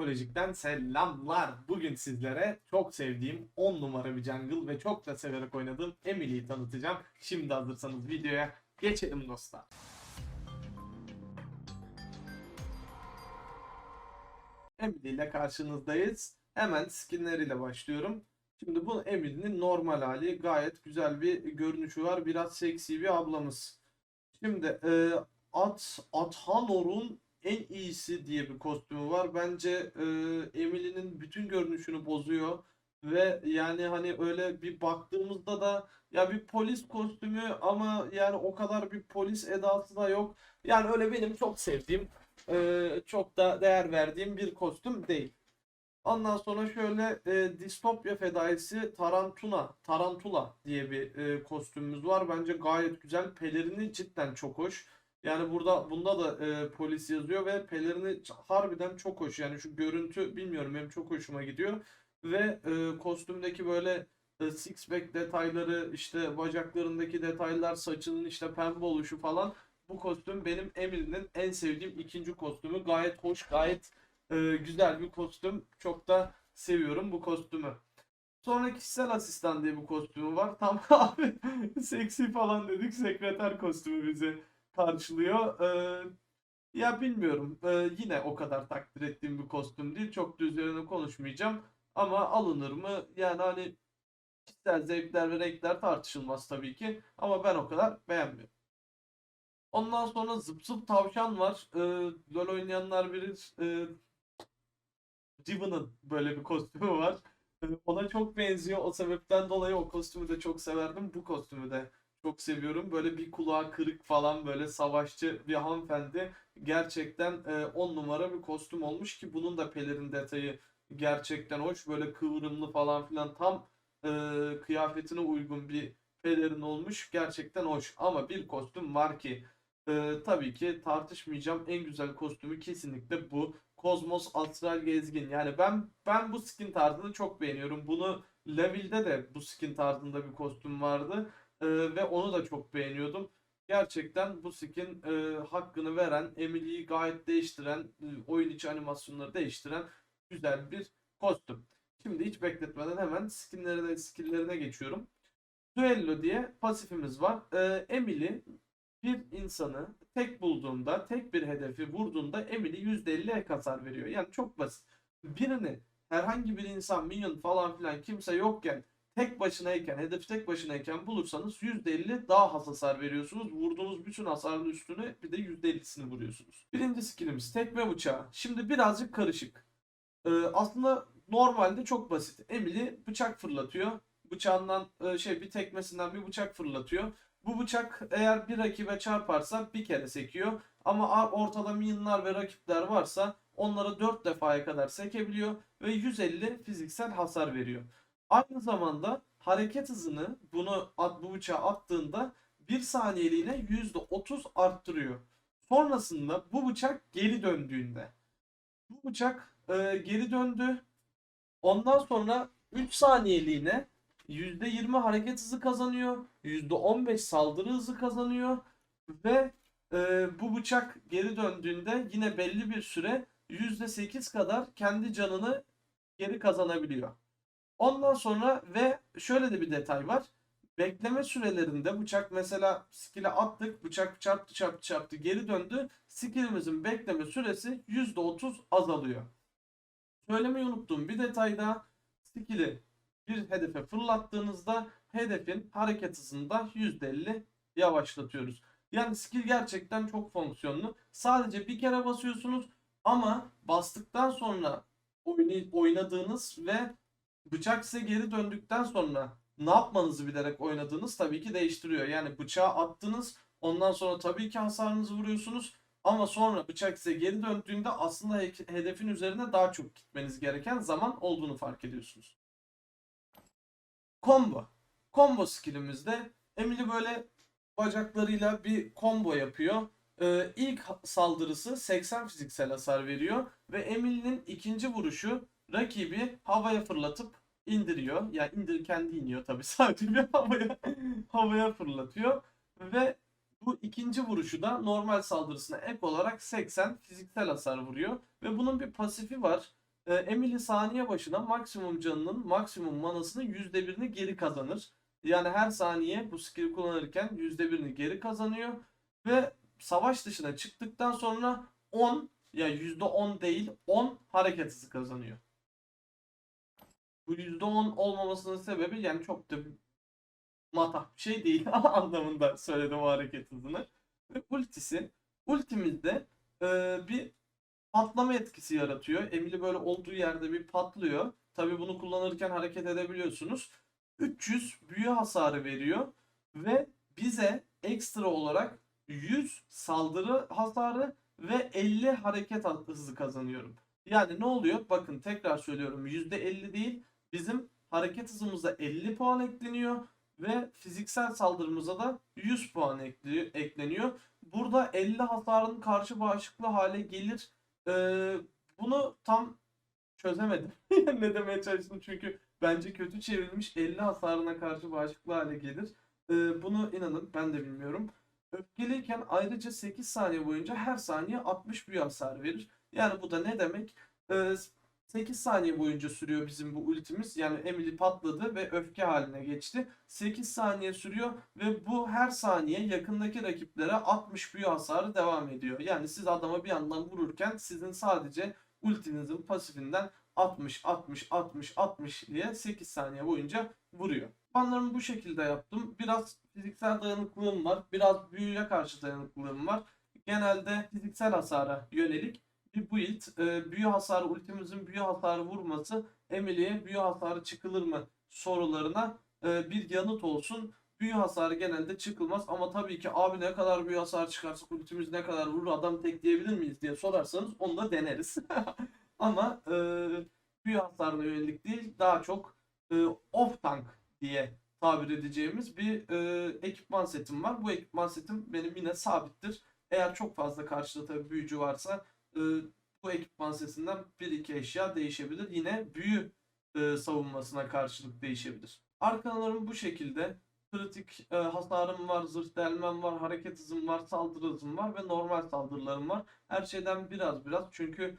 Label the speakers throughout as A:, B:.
A: Psikolojik'ten selamlar. Bugün sizlere çok sevdiğim 10 numara bir jungle ve çok da severek oynadığım Emily'yi tanıtacağım. Şimdi hazırsanız videoya geçelim dostlar. Emily ile karşınızdayız. Hemen skinleriyle başlıyorum. Şimdi bu Emily'nin normal hali gayet güzel bir görünüşü var. Biraz seksi bir ablamız. Şimdi e, At Athanor'un en iyisi diye bir kostümü var. Bence e, Emily'nin bütün görünüşünü bozuyor. Ve yani hani öyle bir baktığımızda da ya bir polis kostümü ama yani o kadar bir polis edası da yok. Yani öyle benim çok sevdiğim, e, çok da değer verdiğim bir kostüm değil. Ondan sonra şöyle e, distopya fedaisi Tarantula, Tarantula diye bir e, kostümümüz var. Bence gayet güzel. Pelerini cidden çok hoş. Yani burada bunda da e, polis yazıyor ve pelerini harbiden çok hoş. Yani şu görüntü bilmiyorum benim çok hoşuma gidiyor. Ve e, kostümdeki böyle e, six pack detayları, işte bacaklarındaki detaylar, saçının işte pembe oluşu falan. Bu kostüm benim Emily'nin en sevdiğim ikinci kostümü. Gayet hoş, gayet e, güzel bir kostüm. Çok da seviyorum bu kostümü. Sonra kişisel asistan diye bir kostümü var. Tam abi seksi falan dedik. Sekreter kostümü bizi karşılıyor. Ee, ya bilmiyorum. Ee, yine o kadar takdir ettiğim bir kostüm değil. Çok da üzerine konuşmayacağım. Ama alınır mı? Yani hani kişisel zevkler ve renkler tartışılmaz tabii ki. Ama ben o kadar beğenmiyorum. Ondan sonra zıp zıp tavşan var. Ee, LoL oynayanlar bilir. Ee, Riven'ın böyle bir kostümü var. Ee, Ona çok benziyor. O sebepten dolayı o kostümü de çok severdim. Bu kostümü de çok seviyorum. Böyle bir kulağı kırık falan böyle savaşçı bir hanımefendi. Gerçekten 10 numara bir kostüm olmuş ki bunun da pelerin detayı gerçekten hoş. Böyle kıvrımlı falan filan tam e, kıyafetine uygun bir pelerin olmuş. Gerçekten hoş. Ama bir kostüm var ki e, tabii ki tartışmayacağım. En güzel kostümü kesinlikle bu. Kozmos Astral Gezgin. Yani ben ben bu skin tarzını çok beğeniyorum. Bunu Level'de de bu skin tarzında bir kostüm vardı. Ee, ve onu da çok beğeniyordum. Gerçekten bu skin e, hakkını veren, Emily'yi gayet değiştiren, e, oyun içi animasyonları değiştiren güzel bir kostüm. Şimdi hiç bekletmeden hemen skinlerine, skill'lerine geçiyorum. Duello diye pasifimiz var. Ee, Emily bir insanı tek bulduğunda, tek bir hedefi vurduğunda Emily %50 ek veriyor. Yani çok basit. Birini herhangi bir insan, minyon falan filan kimse yokken tek başınayken, hedef tek başınayken bulursanız %50 daha az hasar veriyorsunuz. Vurduğunuz bütün hasarın üstüne bir de %50'sini vuruyorsunuz. Birinci skillimiz tekme bıçağı. Şimdi birazcık karışık. Ee, aslında normalde çok basit. Emily bıçak fırlatıyor. Bıçağından e, şey bir tekmesinden bir bıçak fırlatıyor. Bu bıçak eğer bir rakibe çarparsa bir kere sekiyor. Ama ortada minyonlar ve rakipler varsa onları 4 defaya kadar sekebiliyor ve 150 fiziksel hasar veriyor. Aynı zamanda hareket hızını bunu bu bıçağa attığında 1 saniyeliğine %30 arttırıyor. Sonrasında bu bıçak geri döndüğünde bu bıçak e, geri döndü. Ondan sonra 3 saniyeliğine %20 hareket hızı kazanıyor. %15 saldırı hızı kazanıyor. Ve e, bu bıçak geri döndüğünde yine belli bir süre %8 kadar kendi canını geri kazanabiliyor. Ondan sonra ve şöyle de bir detay var. Bekleme sürelerinde bıçak mesela skill'e attık. Bıçak çarptı çarptı çarptı geri döndü. Skill'imizin bekleme süresi %30 azalıyor. Söylemeyi unuttuğum bir detay daha. Skill'i bir hedefe fırlattığınızda hedefin hareket hızını da %50 yavaşlatıyoruz. Yani skill gerçekten çok fonksiyonlu. Sadece bir kere basıyorsunuz ama bastıktan sonra oyna- oynadığınız ve bıçak size geri döndükten sonra ne yapmanızı bilerek oynadığınız tabii ki değiştiriyor. Yani bıçağı attınız ondan sonra tabii ki hasarınızı vuruyorsunuz ama sonra bıçak size geri döndüğünde aslında he- hedefin üzerine daha çok gitmeniz gereken zaman olduğunu fark ediyorsunuz. Combo. Combo skillimizde Emily böyle bacaklarıyla bir combo yapıyor. Ee, ilk saldırısı 80 fiziksel hasar veriyor ve Emily'nin ikinci vuruşu rakibi havaya fırlatıp indiriyor. Yani indir kendi iniyor tabii sadece bir havaya havaya fırlatıyor ve bu ikinci vuruşu da normal saldırısına ek olarak 80 fiziksel hasar vuruyor ve bunun bir pasifi var. e, Emily saniye başına maksimum canının maksimum manasının %1'ini geri kazanır. Yani her saniye bu skill'i kullanırken %1'ini geri kazanıyor. Ve savaş dışına çıktıktan sonra 10 ya %10 değil 10 hareket hızı kazanıyor. Bu %10 olmamasının sebebi yani çok da matah bir şey değil anlamında söyledim o hareket hızını. Ve ultisi. Ultimizde e, bir patlama etkisi yaratıyor. Emily böyle olduğu yerde bir patlıyor. Tabi bunu kullanırken hareket edebiliyorsunuz. 300 büyü hasarı veriyor ve bize ekstra olarak 100 saldırı hasarı ve 50 hareket hızı kazanıyorum. Yani ne oluyor? Bakın tekrar söylüyorum %50 değil bizim hareket hızımıza 50 puan ekleniyor ve fiziksel saldırımıza da 100 puan ekleniyor. Burada 50 hasarın karşı bağışıklı hale gelir. Ee, bunu tam çözemedim. ne demeye çalıştım çünkü bence kötü çevrilmiş 50 hasarına karşı bağışıklı hale gelir. Ee, bunu inanın ben de bilmiyorum. Öfkeliyken ayrıca 8 saniye boyunca her saniye 60 büyü hasar verir. Yani bu da ne demek? Ee, 8 saniye boyunca sürüyor bizim bu ultimiz. Yani Emily patladı ve öfke haline geçti. 8 saniye sürüyor ve bu her saniye yakındaki rakiplere 60 büyü hasarı devam ediyor. Yani siz adama bir yandan vururken sizin sadece ultinizin pasifinden 60 60 60 60 diye 8 saniye boyunca vuruyor. Banlarımı bu şekilde yaptım. Biraz fiziksel dayanıklılığım var. Biraz büyüye karşı dayanıklılığım var. Genelde fiziksel hasara yönelik bir build. E, büyü hasarı, ultimizin büyü hasarı vurması Emily'ye büyü hasarı çıkılır mı sorularına e, bir yanıt olsun. Büyü hasarı genelde çıkılmaz ama tabii ki abi ne kadar büyü hasarı çıkarsa ultimiz ne kadar vurur adam tekleyebilir miyiz diye sorarsanız onu da deneriz. ama e, büyü hasarına yönelik değil daha çok e, off tank diye tabir edeceğimiz bir e, ekipman setim var. Bu ekipman setim benim yine sabittir. Eğer çok fazla karşıda tabii büyücü varsa e, bu ekipman setinden bir iki eşya değişebilir. Yine büyü e, savunmasına karşılık değişebilir. Arkalarım bu şekilde. Kritik e, hasarım var, zırh delmem var, hareket hızım var, saldırı hızım var ve normal saldırılarım var. Her şeyden biraz biraz çünkü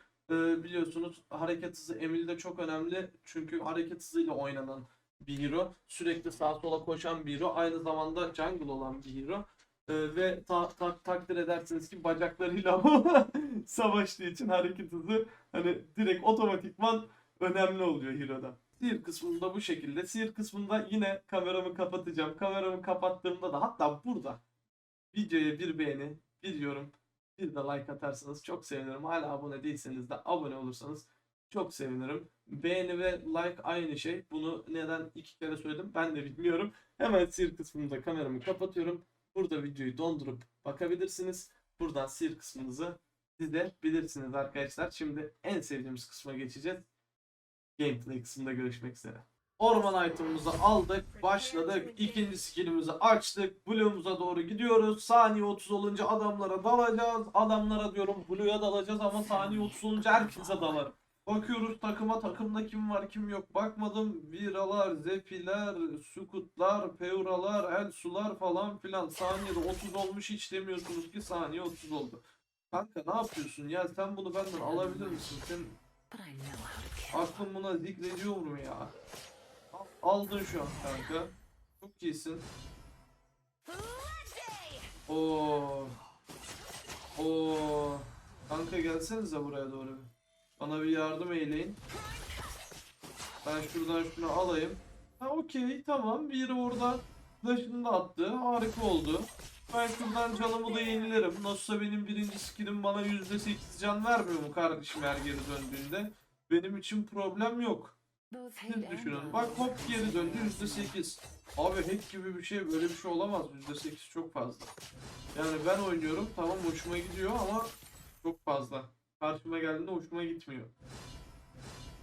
A: biliyorsunuz hareket hızı Emily'de çok önemli. Çünkü hareket hızıyla oynanan bir hero. Sürekli sağa sola koşan bir hero. Aynı zamanda jungle olan bir hero. Ve ta- ta- takdir edersiniz ki bacaklarıyla savaştığı için hareket hızı hani direkt otomatikman önemli oluyor Hero'da. Sihir kısmında bu şekilde. Sihir kısmında yine kameramı kapatacağım. Kameramı kapattığımda da hatta burada videoya bir beğeni, bir yorum, bir de like atarsanız çok sevinirim. Hala abone değilseniz de abone olursanız çok sevinirim. Beğeni ve like aynı şey. Bunu neden iki kere söyledim ben de bilmiyorum. Hemen sihir kısmında kameramı kapatıyorum. Burada videoyu dondurup bakabilirsiniz. Buradan sihir kısmınızı siz de bilirsiniz arkadaşlar. Şimdi en sevdiğimiz kısma geçeceğiz. Gameplay kısmında görüşmek üzere. Orman item'ımızı aldık, başladık. İkinci skillimizi açtık. Blue'umuza doğru gidiyoruz. Saniye 30 olunca adamlara dalacağız. Adamlara diyorum Blue'ya dalacağız ama saniye 30 olunca herkese dalarım. Bakıyoruz takıma takımda kim var kim yok bakmadım. Viralar, Zefiler, Sukutlar, Peuralar, Elsular falan filan. Saniyede 30 olmuş hiç demiyorsunuz ki saniye 30 oldu. Kanka ne yapıyorsun ya sen bunu benden alabilir misin? Sen aklım buna zikrediyor mu ya? Al- Aldın şu an kanka. Çok iyisin. Oo. Oo. Kanka gelsenize buraya doğru. Bana bir yardım eyleyin. Ben şuradan şunu alayım. Ha okey tamam. Biri orada flash'ını da attı. Harika oldu. Ben şuradan canımı da yenilerim. Nasılsa benim birinci skillim bana %8 can vermiyor mu kardeşim her geri döndüğünde? Benim için problem yok. Siz düşünün. Bak hop geri döndü %8. Abi hack gibi bir şey böyle bir şey olamaz. %8 çok fazla. Yani ben oynuyorum tamam hoşuma gidiyor ama çok fazla. Karşıma geldiğinde hoşuma gitmiyor.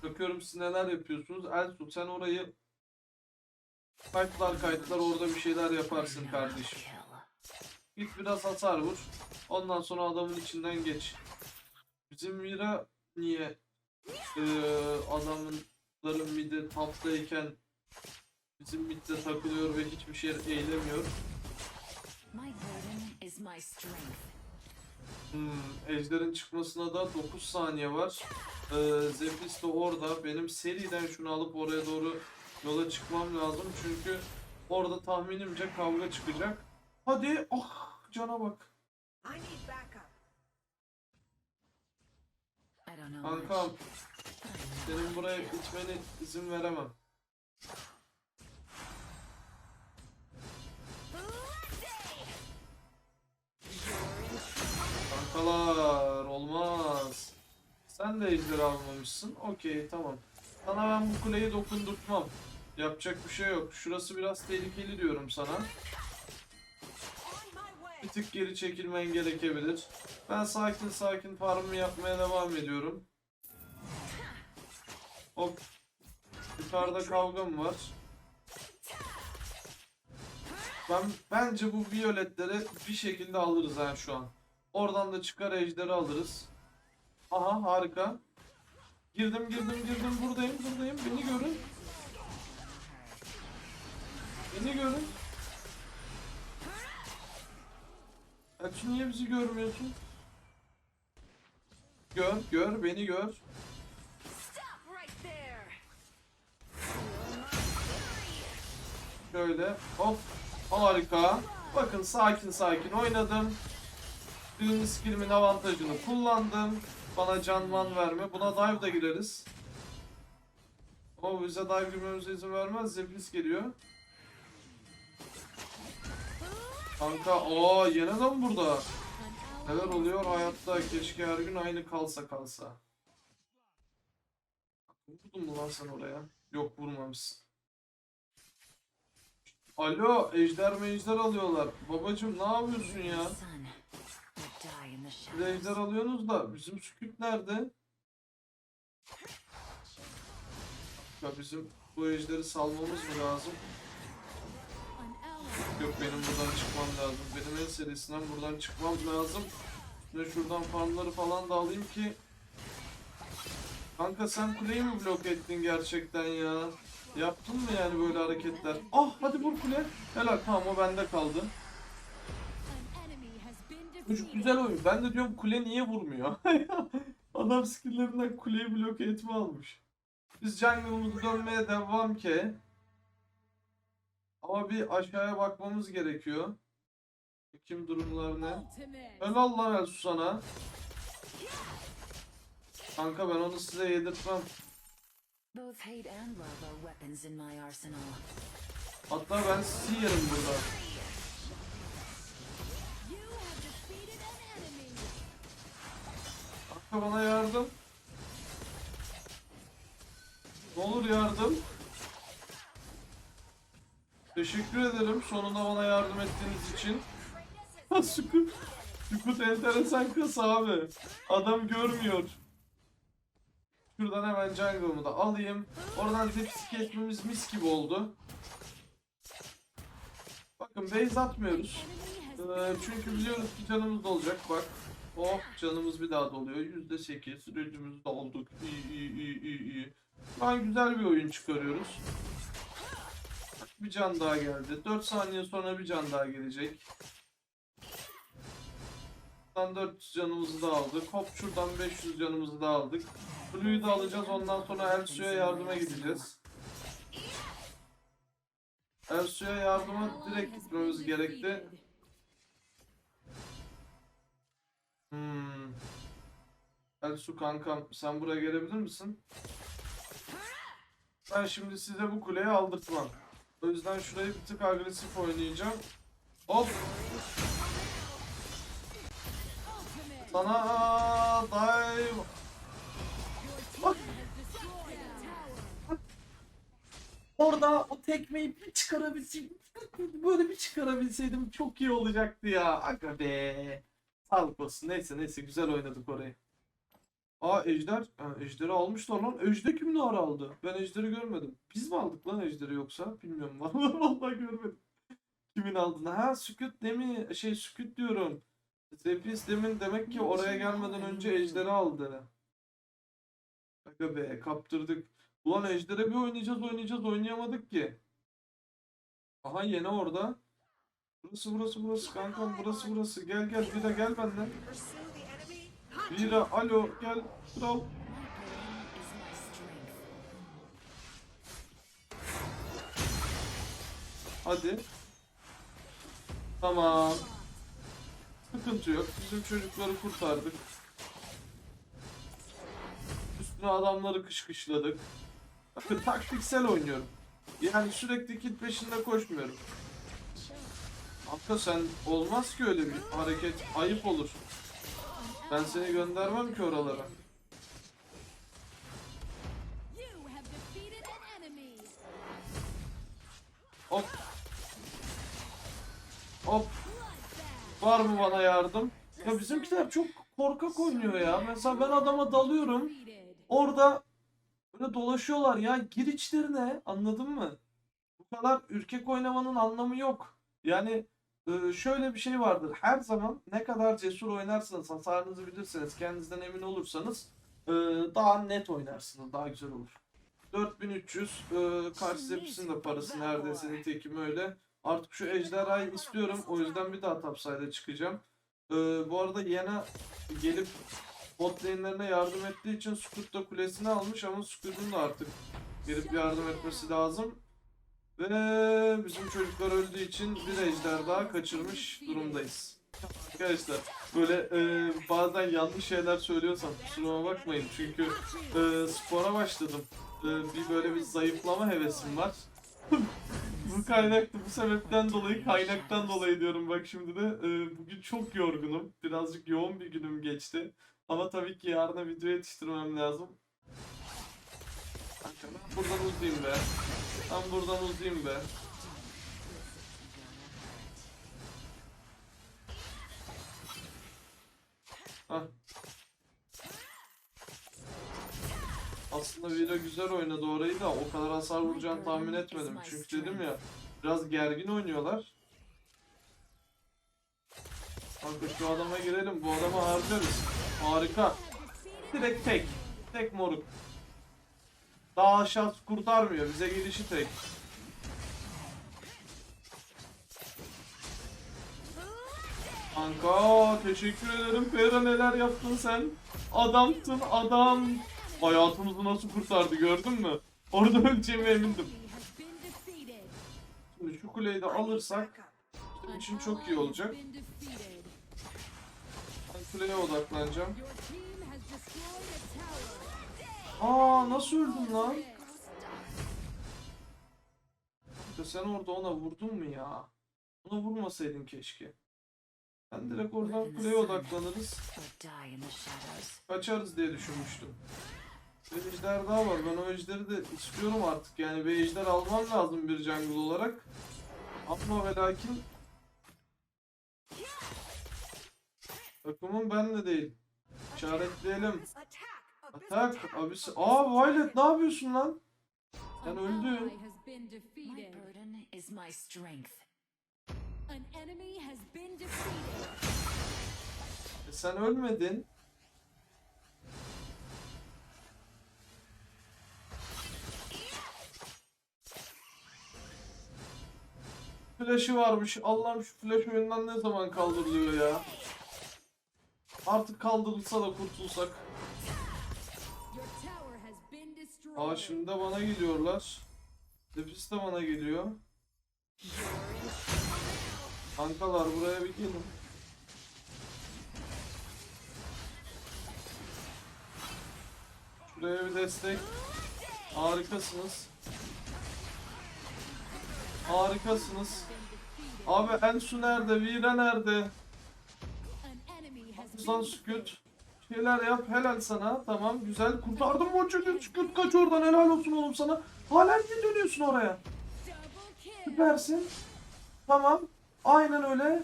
A: Bakıyorum siz neler yapıyorsunuz. Elsu sen orayı kayıtlar kayıtlar orada bir şeyler yaparsın kardeşim. Git biraz hasar vur. Ondan sonra adamın içinden geç. Bizim Mira niye eee adamların midi taptayken bizim midde takılıyor ve hiçbir şey eylemiyor. Hmm, Ejder'in çıkmasına da 9 saniye var. Ee, Zephyrs de orada. Benim seriden şunu alıp oraya doğru yola çıkmam lazım. Çünkü orada tahminimce kavga çıkacak. Hadi. Ah cana bak. Kankam senin buraya gitmene izin veremem. Kankalar olmaz. Sen de ejder almamışsın. Okey tamam. Sana ben bu kuleyi dokundurtmam. Yapacak bir şey yok. Şurası biraz tehlikeli diyorum sana. Bir tık geri çekilmen gerekebilir. Ben sakin sakin farmımı yapmaya devam ediyorum. Hop. Yukarıda kavga mı var? Ben bence bu violetleri bir şekilde alırız ha şu an. Oradan da çıkar ejderi alırız. Aha harika. Girdim girdim girdim buradayım buradayım beni görün. Beni görün. Elçin niye bizi görmüyorsun? Gör, gör, beni gör. Şöyle, hop, harika. Bakın sakin sakin oynadım. Birinci skillimin avantajını kullandım. Bana canman verme. Buna dive da gireriz. Ama bize dive girmemize izin vermez. Zeplis geliyor. Kanka, de mi burada? Neler oluyor hayatta? Keşke her gün aynı kalsa kalsa. Vurdun mu lan sen oraya? Yok vurmamışsın. Alo, ejder mejder alıyorlar. Babacım ne yapıyorsun ya? Siz ejder alıyorsunuz da bizim sükut nerede? Ya bizim bu ejderi salmamız mı lazım? Yok benim buradan çıkmam lazım. Benim en serisinden buradan çıkmam lazım. Ve şuradan farmları falan da alayım ki. Kanka sen kuleyi mi blok ettin gerçekten ya? Yaptın mı yani böyle hareketler? Ah hadi vur kule. Helal tamam o bende kaldı. Çocuk güzel oyun. Ben de diyorum kule niye vurmuyor? Adam skillerinden kuleyi bloke etme almış. Biz jungle'ımızı dönmeye devam ki. Ama bir aşağıya bakmamız gerekiyor. Kim durumlar ne? Helal lan Elsu sana. Kanka ben onu size yedirtmem. Hatta ben sizi yerim burada. Kanka bana yardım. Ne olur yardım. Teşekkür ederim sonunda bana yardım ettiğiniz için. Sukut. Sukut enteresan kız abi. Adam görmüyor. Şuradan hemen jungle'ımı da alayım. Oradan zepsi kesmemiz mis gibi oldu. Bakın base atmıyoruz. Ee, çünkü biliyoruz ki canımız dolacak bak. Oh canımız bir daha doluyor. Yüzde sekiz. Sürecimizi dolduk. İyi iyi iyi iyi iyi. Şu an güzel bir oyun çıkarıyoruz. Bir can daha geldi. 4 saniye sonra bir can daha gelecek. Buradan 400 canımızı da aldık. Hop şuradan 500 canımızı da aldık. Blue'yu da alacağız. Ondan sonra Elsu'ya yardıma gideceğiz. Elsu'ya yardıma direkt gitmemiz gerekti. Hmm. Elsu kankam sen buraya gelebilir misin? Ben şimdi size bu kuleyi aldırtmam. O yüzden şurayı bir tık agresif oynayacağım. Hop. Sana dive. Bak. Orada o tekmeyi bir çıkarabilseydim, böyle bir çıkarabilseydim çok iyi olacaktı ya. Aga be. Sağlık olsun. Neyse neyse güzel oynadık orayı. Aa Ejder. Ha, Ejder'i almışlar lan. Ejder kim ne ara aldı? Ben Ejder'i görmedim. Biz mi aldık lan Ejder'i yoksa? Bilmiyorum. Vallahi, vallahi görmedim. Kimin aldığını. Ha Sükut demin şey Sükut diyorum. Zephyrs demin demek ki oraya gelmeden önce Ejder'i aldı. Aga be kaptırdık. Ulan Ejder'e bir oynayacağız oynayacağız oynayamadık ki. Aha yine orada. Burası burası burası kankam burası burası. Gel gel bir de gel benden. Vira alo gel kral. Hadi. Tamam. Sıkıntı yok. Bizim çocukları kurtardık. Üstüne adamları kışkışladık. Bakın taktiksel oynuyorum. Yani sürekli kit peşinde koşmuyorum. Hatta sen olmaz ki öyle bir hareket. Ayıp olur. Ben seni göndermem ki oralara. Hop. Hop. Var mı bana yardım? Ya bizimkiler çok korkak oynuyor ya. Mesela ben adama dalıyorum. Orada böyle dolaşıyorlar ya. Gir içlerine. Anladın mı? Bu kadar ürkek oynamanın anlamı yok. Yani şöyle bir şey vardır. Her zaman ne kadar cesur oynarsanız, hasarınızı bilirseniz, kendinizden emin olursanız e, daha net oynarsınız. Daha güzel olur. 4300 e, karşı hepsinin de parası neredeyse nitekim öyle. Artık şu ejderhayı istiyorum. O yüzden bir daha topside'a çıkacağım. E, bu arada Yena gelip bot lane'lerine yardım ettiği için Squid da kulesini almış ama Squid'in de artık gelip yardım etmesi lazım. Ve bizim çocuklar öldüğü için bir ejder daha kaçırmış durumdayız. Arkadaşlar böyle e, bazen yanlış şeyler söylüyorsam kusuruma bakmayın çünkü e, spora başladım. E, bir böyle bir zayıflama hevesim var. bu kaynaktı bu sebepten dolayı kaynaktan dolayı diyorum bak şimdi de e, bugün çok yorgunum. Birazcık yoğun bir günüm geçti. Ama tabii ki yarına video yetiştirmem lazım. Ben buradan uzayayım be. Ben buradan uzayayım be. Hah. Aslında Vira güzel oynadı orayı da o kadar hasar vuracağını tahmin etmedim. Çünkü dedim ya biraz gergin oynuyorlar. Kanka şu adama girelim bu adamı harcarız. Harika. Direkt tek. Tek moruk. Daha şans kurtarmıyor. Bize gelişi tek. Kanka teşekkür ederim. Pera neler yaptın sen? Adamsın adam. Hayatımızı nasıl kurtardı gördün mü? Orada öleceğime emindim. Şimdi şu kuleyi de alırsak bizim için çok iyi olacak. Ben kuleye odaklanacağım. Aa nasıl öldün lan? Ya sen orada ona vurdun mu ya? Ona vurmasaydın keşke. Ben direkt oradan kuleye odaklanırız. Kaçarız diye düşünmüştüm. Bir ejder daha var. Ben o ejderi de istiyorum artık. Yani bir ejder almam lazım bir jungle olarak. Ama ve lakin takımım benle değil. İşaretleyelim.
B: Attack.
A: Atak abisi. Aa Violet ne yapıyorsun lan? Sen öldün.
B: ally has been
C: My
B: defeated.
C: burden is my strength.
B: An enemy has been defeated.
A: E sen ölmedin. Flash'ı varmış. Allah'ım şu flash oyundan ne zaman kaldırılıyor ya? Artık kaldırılsa da kurtulsak.
B: Been destroyed.
A: Aa şimdi de bana geliyorlar. Nefis de bana geliyor. Kankalar buraya bir gelin. Şuraya bir destek. Harikasınız. Harikasınız. Abi Ensu nerede? Vira nerede?
B: An enemy has
A: Hafızdan
B: been
A: sükut. Şeyler yap helal sana. Tamam güzel. Kurtardım bu çocuğu. Sükut kaç oradan helal olsun oğlum sana. Halen niye dönüyorsun oraya? Süpersin. Tamam. Aynen öyle.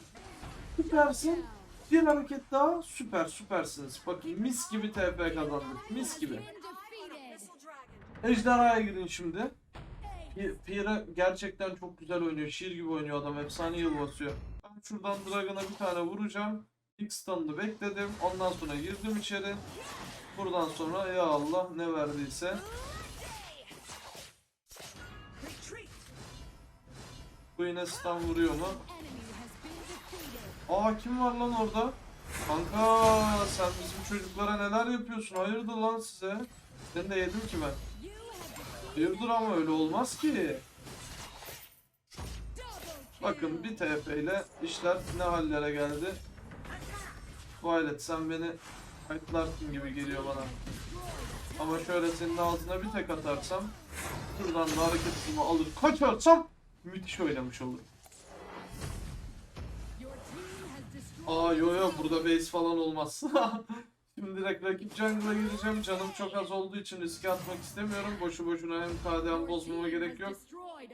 A: Süpersin. Bir hareket daha. Süper süpersiniz. Bakın mis gibi TP kazandık. Mis gibi. Ejderhaya girin şimdi. Pi- Pira gerçekten çok güzel oynuyor. Şiir gibi oynuyor adam. Efsane yıl basıyor. Ben şuradan Dragon'a bir tane vuracağım. İlk stun'ını bekledim. Ondan sonra girdim içeri. Buradan sonra ya Allah ne verdiyse. Bu yine stun vuruyor mu? Aa kim var lan orada? Kanka sen bizim çocuklara neler yapıyorsun? Hayırdır lan size? Seni de yedim ki ben. Hayırdır ama öyle olmaz ki. Bakın bir TP ile işler ne hallere geldi. Violet sen beni kayıtlarsın gibi geliyor bana. Ama şöyle senin ağzına bir tek atarsam şuradan da hareket hızımı alır kaçarsam müthiş oynamış olurum. Aa yo yo burada base falan olmaz. Şimdi direkt rakip jungle'a gireceğim. Canım çok az olduğu için riske atmak istemiyorum. Boşu boşuna hem KDM bozmama gerek yok.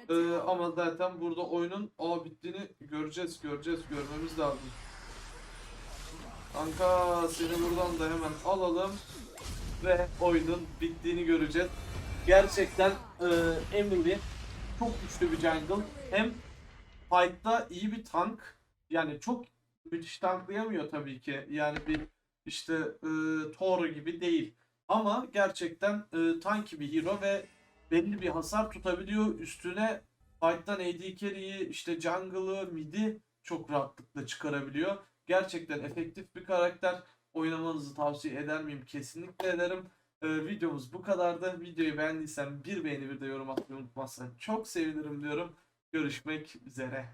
A: Ee, ama zaten burada oyunun aa bittiğini göreceğiz, göreceğiz, görmemiz lazım. Kanka seni buradan da hemen alalım ve oyunun bittiğini göreceğiz. Gerçekten e, Emily çok güçlü bir jungle. Hem fight'ta iyi bir tank. Yani çok müthiş tanklayamıyor tabii ki. Yani bir işte e, Thor gibi değil. Ama gerçekten e, tanki bir hero ve belli bir hasar tutabiliyor. Üstüne fight'tan AD carry'i, işte jungle'ı, mid'i çok rahatlıkla çıkarabiliyor. Gerçekten efektif bir karakter. Oynamanızı tavsiye eder miyim? Kesinlikle ederim. Ee, videomuz bu kadardı. Videoyu beğendiysen bir beğeni bir de yorum atmayı unutmazsan çok sevinirim diyorum. Görüşmek üzere.